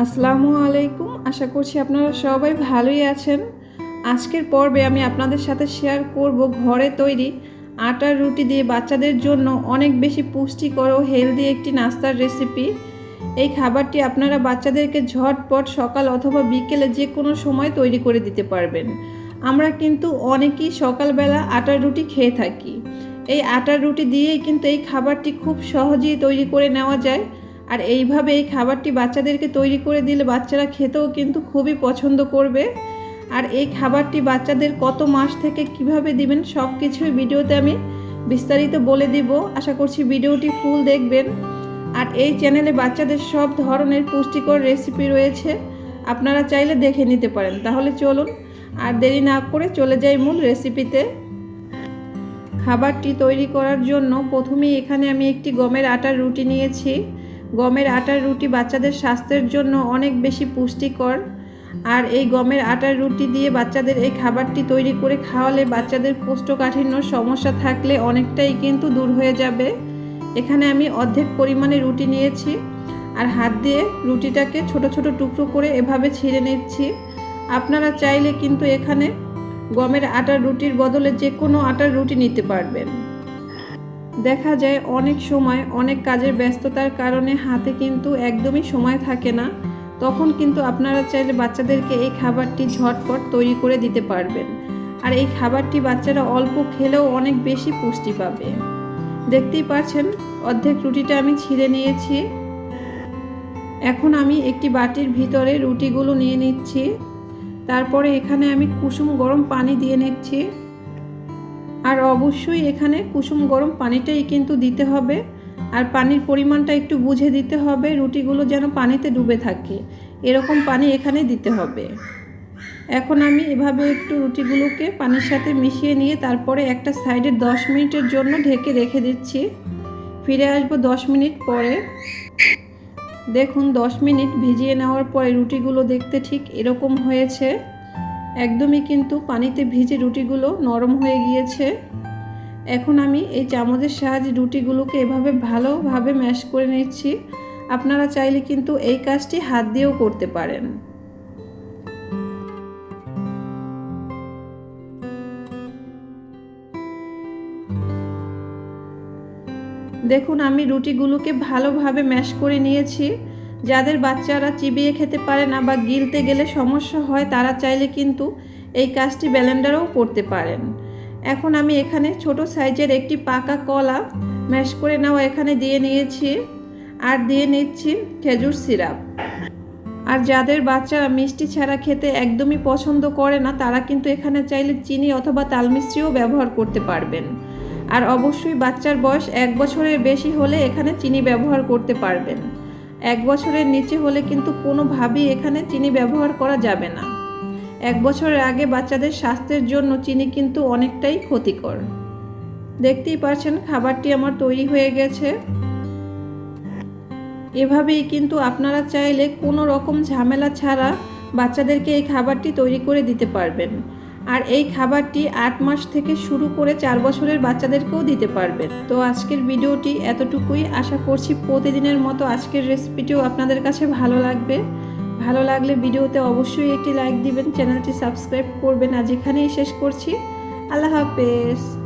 আসসালামু আলাইকুম। আশা করছি আপনারা সবাই ভালোই আছেন। আজকের পর্বে আমি আপনাদের সাথে শেয়ার করব ঘরে তৈরি আটার রুটি দিয়ে বাচ্চাদের জন্য অনেক বেশি পুষ্টিকর ও হেলদি একটি নাস্তার রেসিপি এই খাবারটি আপনারা বাচ্চাদেরকে ঝটপট সকাল অথবা বিকেলে যে কোনো সময় তৈরি করে দিতে পারবেন। আমরা কিন্তু অনেকেই সকালবেলা আটার রুটি খেয়ে থাকি। এই আটার রুটি দিয়েই কিন্তু এই খাবারটি খুব সহজেই তৈরি করে নেওয়া যায়। আর এইভাবে এই খাবারটি বাচ্চাদেরকে তৈরি করে দিলে বাচ্চারা খেতেও কিন্তু খুবই পছন্দ করবে। আর এই খাবারটি বাচ্চাদের কত মাস থেকে কীভাবে দিবেন সব কিছুই ভিডিওতে আমি বিস্তারিত বলে দিব। আশা করছি ভিডিওটি ফুল দেখবেন। আর এই চ্যানেলে বাচ্চাদের সব ধরনের পুষ্টিকর রেসিপি রয়েছে, আপনারা চাইলে দেখে নিতে পারেন। তাহলে চলুন, আর দেরি না করে চলে যাই মূল রেসিপিতে। খাবারটি তৈরি করার জন্য প্রথমেই এখানে আমি একটি গমের আটার রুটি নিয়েছি। গমের আটার রুটি বাচ্চাদের স্বাস্থ্যের জন্য অনেক বেশি পুষ্টিকর। আর এই গমের আটার রুটি দিয়ে বাচ্চাদের এই খাবারটি তৈরি করে খাওয়ালে বাচ্চাদের কোষ্ঠকাঠিন্য সমস্যা থাকলে অনেকটাই কিন্তু দূর হয়ে যাবে। এখানে আমি অর্ধেক পরিমাণে রুটি নিয়েছি আর হাত দিয়ে রুটিটাকে ছোট ছোট টুকরো করে এভাবে ছিঁড়ে নিচ্ছি। আপনারা চাইলে কিন্তু এখানে গমের আটার রুটির বদলে যে কোনো আটার রুটি নিতে পারবেন। দেখা যায় অনেক সময় অনেক কাজের ব্যস্ততার কারণে হাতে কিন্তু একদমই সময় থাকে না। তখন কিন্তু আপনারা চাইলে বাচ্চাদেরকে এই খাবারটি ঝটপট তৈরি করে দিতে পারবেন। আর এই খাবারটি বাচ্চারা অল্প খেলেও অনেক বেশি পুষ্টি পাবে। দেখতেই পাচ্ছেন, অর্ধেক রুটিটা আমি ছিঁড়ে নিয়েছি। এখন আমি একটি বাটির ভিতরে রুটিগুলো নিয়ে নিচ্ছি। তারপরে এখানে আমি কুসুম গরম পানি দিয়ে নিচ্ছি। আর অবশ্যই এখানে কুসুম গরম পানিটাই কিন্তু দিতে হবে। আর পানির পরিমাণটা একটু বুঝে দিতে হবে, রুটিগুলো যেন পানিতে ডুবে থাকে। এরকম পানি এখানে দিতে হবে। এখন আমি এভাবে একটু রুটিগুলোকে পানির সাথে মিশিয়ে নিয়ে তারপরে একটা সাইডে দশ মিনিটের জন্য ঢেকে রেখে দিচ্ছি। ফিরে আসব দশ মিনিট পরে। দেখুন, দশ মিনিট ভিজিয়ে নেওয়ার পরে রুটিগুলো দেখতে ঠিক এরকম হয়েছে। একদমই কিন্তু পানিতে ভিজে রুটিগুলো নরম হয়ে গিয়েছে। এখন আমি এই চামচের সাহায্যে রুটিগুলোকে এভাবে ভালোভাবে ম্যাশ করে নিচ্ছি। আপনারা চাইলে কিন্তু এই কাজটি হাত দিয়েও করতে পারেন। দেখুন, আমি রুটিগুলোকে ভালোভাবে ম্যাশ করে নিয়েছি। যাদের বাচ্চারা চিবিয়ে খেতে পারে না বা গিলতে গেলে সমস্যা হয়, তারা চাইলে কিন্তু এই কাজটি ব্যালেন্ডারও করতে পারেন। এখন আমি এখানে ছোট সাইজের একটি পাকা কলা ম্যাশ করে নেওয়া এখানে দিয়ে নিয়েছি। আর দিয়ে নিচ্ছি খেজুর সিরাপ। আর যাদের বাচ্চারা মিষ্টি ছাড়া খেতে একদমই পছন্দ করে না, তারা কিন্তু এখানে চাইলে চিনি অথবা তালমিষ্টিও ব্যবহার করতে পারবেন। আর অবশ্যই বাচ্চার বয়স এক বছরের বেশি হলে এখানে চিনি ব্যবহার করতে পারবেন। এক বছরের নিচে হলে কিন্তু কোনোভাবেই এখানে চিনি ব্যবহার করা যাবে না। এক বছরের আগে বাচ্চাদের স্বাস্থ্যের জন্য চিনি কিন্তু অনেকটাই ক্ষতিকর। দেখতেই পাচ্ছেন খাবারটি আমার তৈরি হয়ে গেছে। এভাবেই কিন্তু আপনারা চাইলে কোনো রকম ঝামেলা ছাড়া বাচ্চাদেরকে এই খাবারটি তৈরি করে দিতে পারবেন। আর এই খাবারটি আট মাস থেকে শুরু করে চার বছরের বাচ্চাদেরকেও দিতে পারবেন। তো আজকের ভিডিওটি এতটুকুই। আশা করছি প্রতিদিনের মতো আজকের রেসিপিটিও আপনাদের কাছে ভালো লাগবে। ভালো লাগলে ভিডিওতে অবশ্যই একটি লাইক দিবেন, চ্যানেলটি সাবস্ক্রাইব করবেন। আজ এখানেই শেষ করছি। আল্লাহ হাফেজ।